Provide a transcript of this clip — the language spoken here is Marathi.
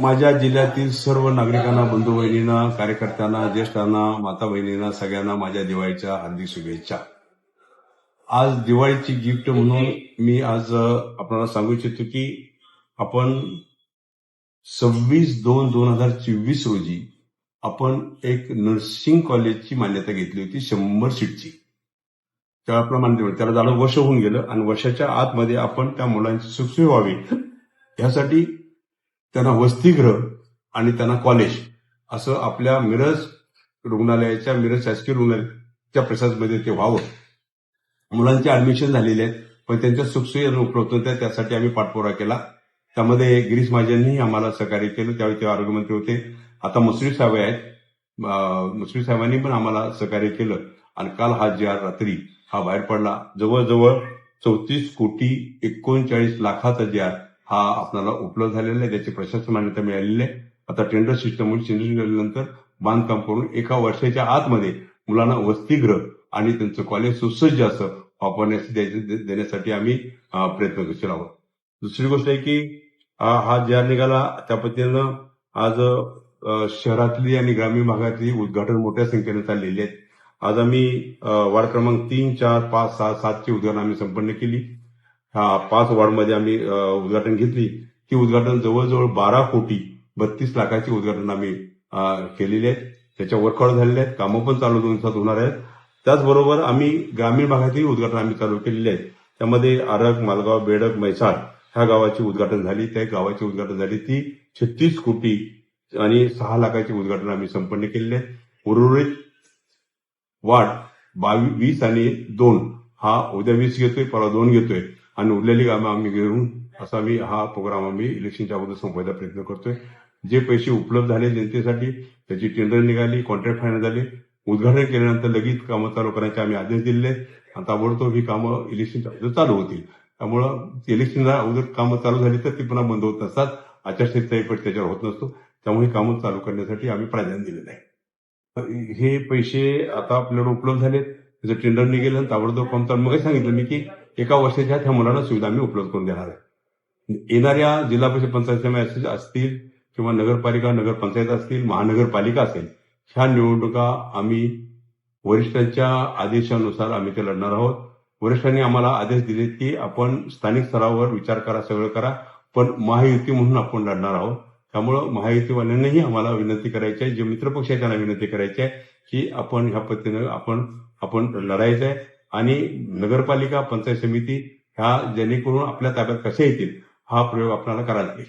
माझ्या जिल्ह्यातील सर्व नागरिकांना बंधू बहिणींना कार्यकर्त्यांना ज्येष्ठांना माता बहिणींना सगळ्यांना माझ्या दिवाळीच्या हार्दिक शुभेच्छा. आज दिवाळीची गिफ्ट म्हणून मी आज आपल्याला सांगू इच्छितो की आपण सव्वीस दोन दोन हजार चोवीस रोजी आपण एक नर्सिंग कॉलेजची मान्यता घेतली होती शंभर सीटची. त्याला आपण मान्यता त्याला झालं वर्ष होऊन गेलं आणि वर्षाच्या आतमध्ये आपण त्या मुलांची सुखसोय व्हावी. ह्यासाठी त्यांना वसतिगृह आणि त्यांना कॉलेज असं आपल्या मिरज रुग्णालयाच्या मिरज शासकीय रुग्णालयाच्या प्रशासनामध्ये ते व्हावं. मुलांचे ऍडमिशन झालेले आहेत पण त्यांच्या सुखसोयी उपलब्ध होत्या त्यासाठी आम्ही पाठपुरा केला. त्यामध्ये गिरीश महाजनही आम्हाला सहकार्य केलं त्यावेळी ते आरोग्यमंत्री होते. आता मुश्रीफ साहेब आहेत. अं, मुश्रीफ साहेबांनी पण आम्हाला सहकार्य केलं. आणि काल हा जे रात्री हा बाहेर पडला. जवळजवळ चौतीस कोटी एकोणचाळीस लाखाचा जे हा आपल्याला उपलब्ध झालेला आहे त्याची प्रशासन मान्यता मिळालेली आहे. आता टेंडर सिस्टम टेंडर बांधकाम करून एका वर्षाच्या आतमध्ये मुलांना वसतिगृह आणि त्यांचं कॉलेज सुसज्ज असं वापरण्यास देण्यासाठी आम्ही प्रयत्न करशील आहोत. दुसरी गोष्ट आहे की हा ज्या निघाला त्या पद्धतीनं आज शहरातली आणि ग्रामीण भागातली उद्घाटन मोठ्या संख्येने चाललेली आहेत. आज आम्ही वार्ड क्रमांक तीन चार पाच सहा सातची उद्घाटन आम्ही संपन्न केली. ह्या पाच वॉर्डमध्ये आम्ही उद्घाटन घेतली. ती उद्घाटन जवळजवळ बारा कोटी बत्तीस लाखाची उद्घाटन आम्ही केलेली आहेत. त्याच्या वर्कआउट झालेले आहेत. कामं पण चालू दोन दिवसात होणार आहेत. त्याचबरोबर आम्ही ग्रामीण भागातही उद्घाटन आम्ही चालू केलेले आहेत. त्यामध्ये आरग मालगाव बेडक म्हैसाळ ह्या गावाची उद्घाटन झाली. त्या गावाची उद्घाटन झाली ती छत्तीस कोटी आणि सहा लाखाची उद्घाटन आम्ही संपन्न केलेले आहेत. उर्वरित वाढ बावीस वीस आणि दोन हा उद्या वीस घेतोय परवा दोन घेतोय. आणि उरलेली कामं आम्ही घेऊन असा आम्ही हा प्रोग्राम आम्ही इलेक्शनच्या अगोदर संपवायचा प्रयत्न करतोय. जे पैसे उपलब्ध झाले जनतेसाठी त्याची टेंडर निघाली कॉन्ट्रॅक्ट फायनल झाले. उद्घाटन केल्यानंतर लगेच कामं चालू करायचे आम्ही आदेश दिले आहेत. आणि ताबडतोब ही कामं इलेक्शनच्या अगोदर चालू होतील. त्यामुळं इलेक्शनला अगोदर कामं चालू झाली तर ती पुन्हा बंद होत नसतात. आचारसंहिता इफेक्ट त्याच्यावर होत नसतो. त्यामुळे ही कामं चालू करण्यासाठी आम्ही प्राधान्य दिलेलं आहे. हे पैसे आता आपल्याला उपलब्ध झालेत. त्याचं टेंडर निघेल आणि ताबडतोब काम चालू मग सांगितलं मी की एका वर्षाच्या त्या मुलांना सुविधा आम्ही उपलब्ध करून देणार आहे. येणाऱ्या जिल्हा परिषद पंचायत समिती असतील किंवा नगरपालिका नगरपंचायत असतील महानगरपालिका असेल ह्या निवडणुका आम्ही वरिष्ठांच्या आदेशानुसार आम्ही ते लढणार आहोत. वरिष्ठांनी आम्हाला आदेश दिले की आपण स्थानिक स्तरावर विचार करा सगळं करा पण महायुती म्हणून आपण लढणार आहोत. त्यामुळं महायुतीवाल्यांनाही आम्हाला विनंती करायची आहे जे मित्रपक्ष आहेत त्यांना विनंती करायची आहे की आपण ह्या पद्धतीनं आपण आपण लढायचं आहे. आणि नगरपालिका पंचायत समिती ह्या जेणेकरून आपल्या ताब्यात कशा येतील हा प्रयोग आपल्याला करायला लागेल.